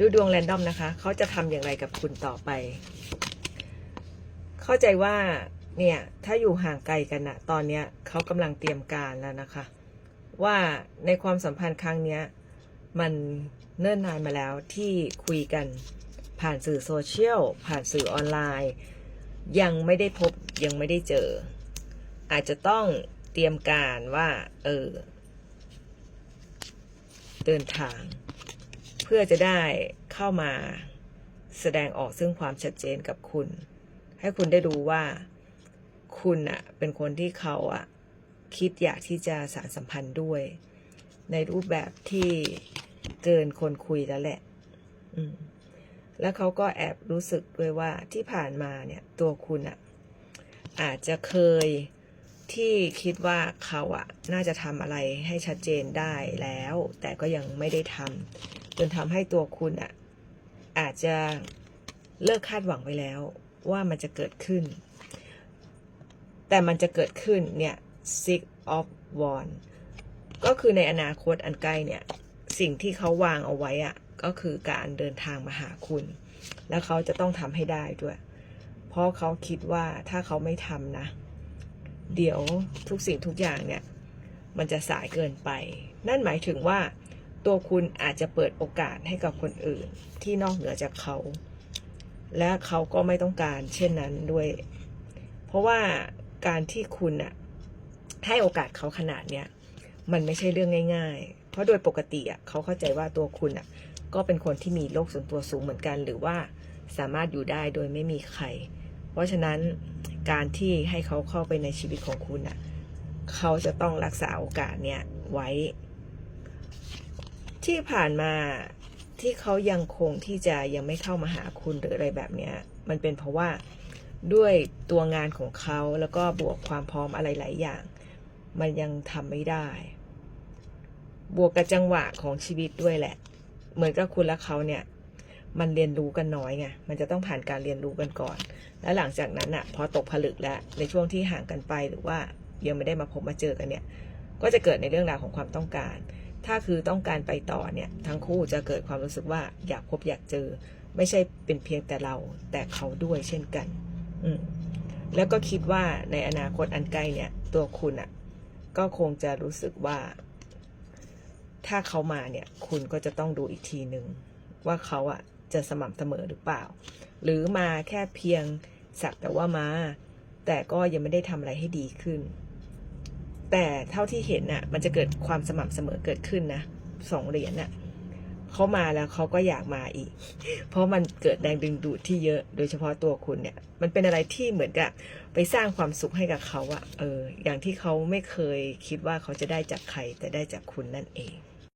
ดูดวงแรนดอมนะคะเขาจะทำอย่างไรกับคุณต่อไป เข้าใจว่าเนี่ยถ้าอยู่ห่างไกลกันนะตอนเนี้ยเขากำลังเตรียมการแล้วนะคะ ว่าในความสัมพันธ์ครั้งเนี้ยมันเนิ่นนานมาแล้วที่คุยกันผ่านสื่อโซเชียลผ่านสื่อออนไลน์ ยังไม่ได้พบยังไม่ได้เจอ อาจจะต้องเตรียมการว่า เออ เดินทาง เพื่อจะได้เข้ามาแสดงออกซึ่งความชัดเจนกับคุณ ให้คุณได้รู้ว่าคุณอะเป็นคนที่เขาอะคิดอยากที่จะสารสัมพันธ์ด้วย ในรูปแบบที่เกินคนคุยแล้วแหละแล้วเขาก็แอบรู้สึกด้วยว่าที่ผ่านมาเนี่ยตัวคุณอะอาจจะเคยที่คิดว่าเขาอะน่าจะทำอะไรให้ชัดเจนได้แล้ว แต่ก็ยังไม่ได้ทำ จนทำให้ตัวคุณอะอาจจะเลิกคาดหวังไปแล้วว่ามันจะเกิดขึ้น แต่มันจะเกิดขึ้นเนี่ย six of wand ก็คือในอนาคตอันใกล้เนี่ย สิ่งที่เขาวางเอาไว้อะก็คือการเดินทางมาหาคุณ แล้วเขาจะต้องทำให้ได้ด้วย เพราะเขาคิดว่าถ้าเขาไม่ทำนะ เดี๋ยวทุกสิ่งทุกอย่างเนี่ย มันจะสายเกินไป นั่นหมายถึงว่า ตัวคุณอาจจะเปิดโอกาสให้กับคนอื่นที่นอกเหนือจากเขา และเขาก็ไม่ต้องการเช่นนั้นด้วย เพราะว่าการที่คุณอะให้โอกาสเขาขนาดเนี้ยมันไม่ใช่เรื่องง่าย ๆ เพราะโดยปกติอะเขาเข้าใจว่าตัวคุณอะก็เป็นคนที่มีโลกส่วนตัวสูงเหมือนกัน หรือว่าสามารถอยู่ได้โดยไม่มีใคร เพราะฉะนั้นการที่ให้เขาเข้าไปในชีวิตของคุณอะเขาจะต้องรักษาโอกาสเนี้ยไว้ ที่ผ่านมาที่เขายังคงที่จะยังไม่เข้ามาหาคุณหรืออะไรแบบเนี้ย มันเป็นเพราะว่าด้วยตัวงานของเขาแล้วก็บวกความพร้อมอะไรหลายอย่าง มันยังทำไม่ได้ บวกกับจังหวะของชีวิตด้วยแหละ เหมือนกับคุณและเขาเนี่ย มันเรียนรู้กันน้อยไงมันจะต้องผ่านการเรียนรู้กันก่อน แล้วหลังจากนั้นอะ พอตกผลึกแล้วในช่วงที่ห่างกันไปหรือว่ายังไม่ได้มาพบมาเจอกันเนี่ย ก็จะเกิดในเรื่องราวของความต้องการ ถ้าคือต้องการไปต่อเนี่ยทั้งคู่จะเกิดความรู้สึกว่าอยากพบอยากเจอ ไม่ใช่เป็นเพียงแต่เราแต่เขาด้วยเช่นกัน อืมแล้วก็คิดว่าในอนาคตอันใกล้เนี่ย ตัวคุณอะ ก็คงจะรู้สึกว่า ถ้าเขามาเนี่ย คุณก็จะต้องดูอีกทีหนึ่งว่าเขาอะจะสม่ำเสมอหรือเปล่า หรือมาแค่เพียงสักแต่ว่ามา แต่ก็ยังไม่ได้ทำอะไรให้ดีขึ้น แต่เท่าที่เห็นน่ะ มันจะเกิดความสม่ำเสมอเกิดขึ้นนะสองเหรียญน่ะเขามาแล้วเขาก็อยากมาอีก เพราะมันเกิดแรงดึงดูดที่เยอะ โดยเฉพาะตัวคุณเนี่ย มันเป็นอะไรที่เหมือนกับไปสร้างความสุขให้กับเขาอะเออ อย่างที่เขาไม่เคยคิดว่าเขาจะได้จากใครแต่ได้จากคุณนั่นเอง